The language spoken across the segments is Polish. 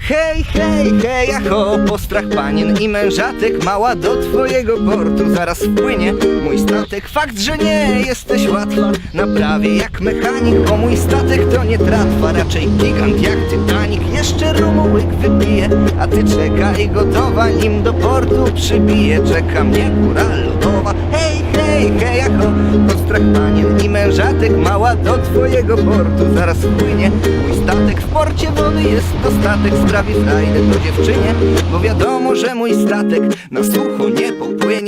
Hej, hej, hej, ho, postrach panien i mężatek Mała do twojego portu. Zaraz wpłynie mój statek. Fakt, że nie jesteś łatwa. Naprawię jak mechanik, bo mój statek to nie tratwa. Raczej gigant jak Titanic. Jeszcze rumu łyk wypije A ty czekaj gotowa, nim do portu przybije. Czeka mnie góra lodowa. Hej, hej, hej, ho, postrach panien i mężatek Mała do twojego portu. Zaraz wpłynie mój statek. W porcie wody jest dostatek Sprawi frajdę to dziewczynie Bo wiadomo, że mój statek na sucho nie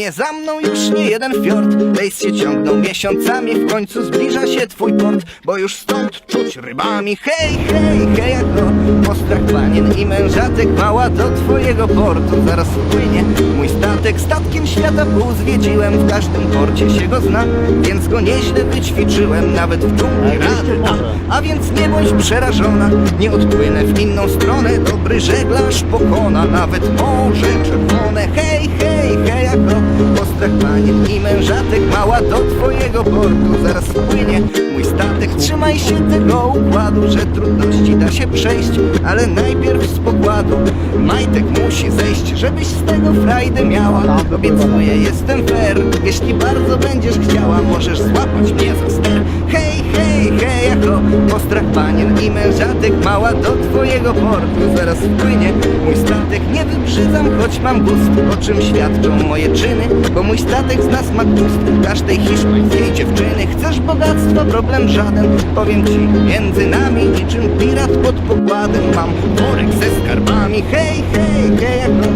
popłynie Za mną już nie jeden fiord. Lejs się ciągną miesiącami W końcu zbliża się twój port Bo już stąd czuć rybami. Hej, hej, hej, ho Postrach panien i mężatek Mała do twojego portu. Zaraz wpłynie mój statek Statkiem świata pół zwiedziłem W każdym porcie się go znam Więc go nieźle wyćwiczyłem Nawet w dżungli rady dam A więc nie bądź przerażona Nie odpłynę w inną stronę. Dobry żeglarz pokona Nawet morze czerwone. Hej, hej, hej, jako Postrach panien i mężatek Mała do twojego portu. Zaraz wpłynie mój statek. Trzymaj się tego układu Że trudności da się przejść Ale najpierw z pokładu. Majtek musi zejść Żebyś z tego frajdę miała. Obiecuję, jestem fair. Jeśli bardzo będziesz chciała Możesz złapać mnie za ster. Hej, hej, hej, jako Postrach panien i mężatek Mała do twojego portu. Zaraz wpłynie mój statek Nie wybrzydzam, choć mam gust O czym świadczą moje czyny Bo mój statek z nas ma gust. Każdej hiszpańskiej dziewczyny Chcesz bogactwa, problem żaden. Powiem ci, między nami Niczym pirat pod pokładem. Mam worek ze skarbami. Hej, hej, hej, jako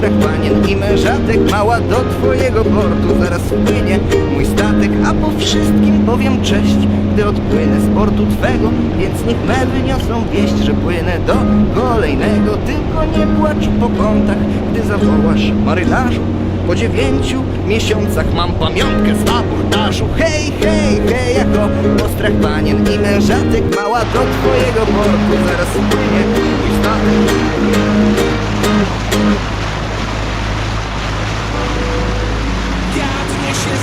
Postrach panien i mężatek Mała do twojego portu. Zaraz wpłynie mój statek A po wszystkim powiem cześć Gdy odpłynę z portu twego. Więc niech me wyniosą wieść Że płynę do kolejnego. Tylko nie płacz po kątach Gdy zawołasz marynarzu po dziewięciu miesiącach mam pamiątkę z abordażu. Hej, hej, hej, jako postrach panien i mężatek Mała do twojego portu. Zaraz płynie mój statek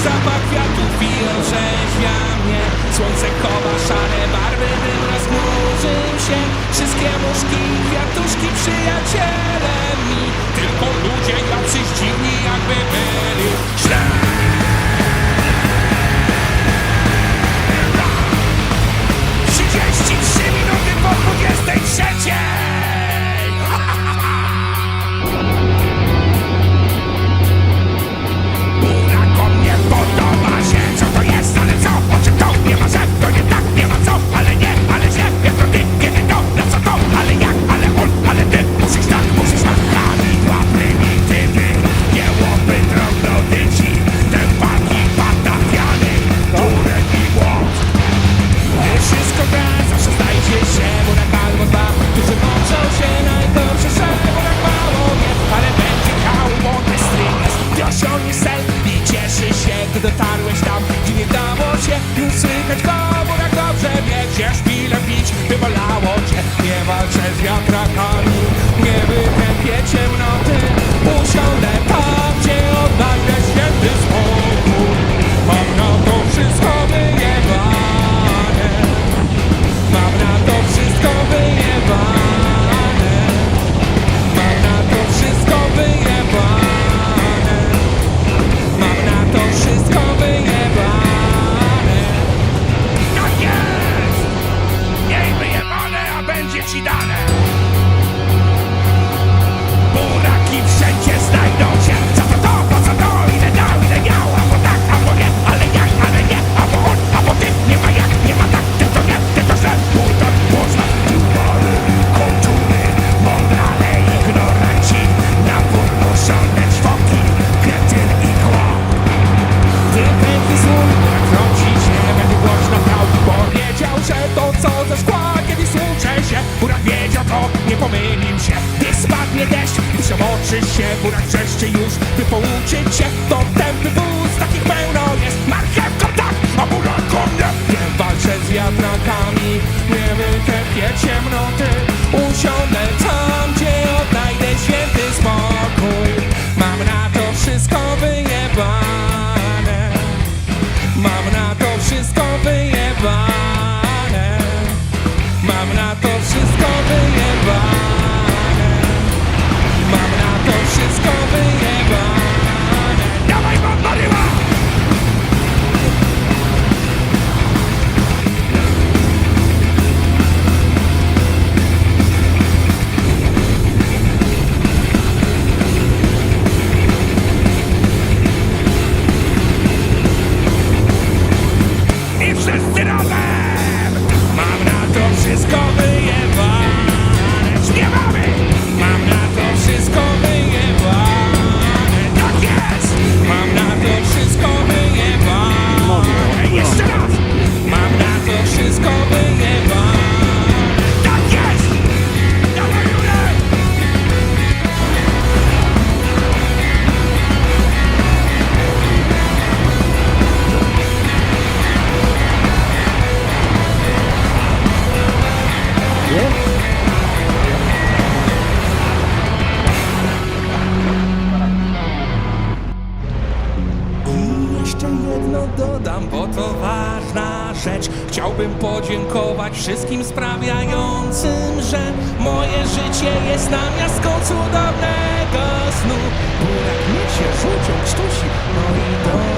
zapach kwiatów i orzeźwia mnie. Słońce chowa szare barwy, dym rozmnożył się. Wszystkie muszki kwiatuszki przyjaciele mi. Tylko ludzie jacyś dziwni jakby byli źle dobrze wie Gdzie szpilę pić, by bolało cię. Nie walczę z wiatrakami nie pomylił się. Gdy spadnie deszcz i przemoczy się Burak wrzeszczy już, by pouczyć się To tępy wóz, takich pełno bo to ważna rzecz. Chciałbym podziękować wszystkim sprawiającym, że moje życie jest namiastką cudownego snu. Burak mnie się rzucią, krztusi, no i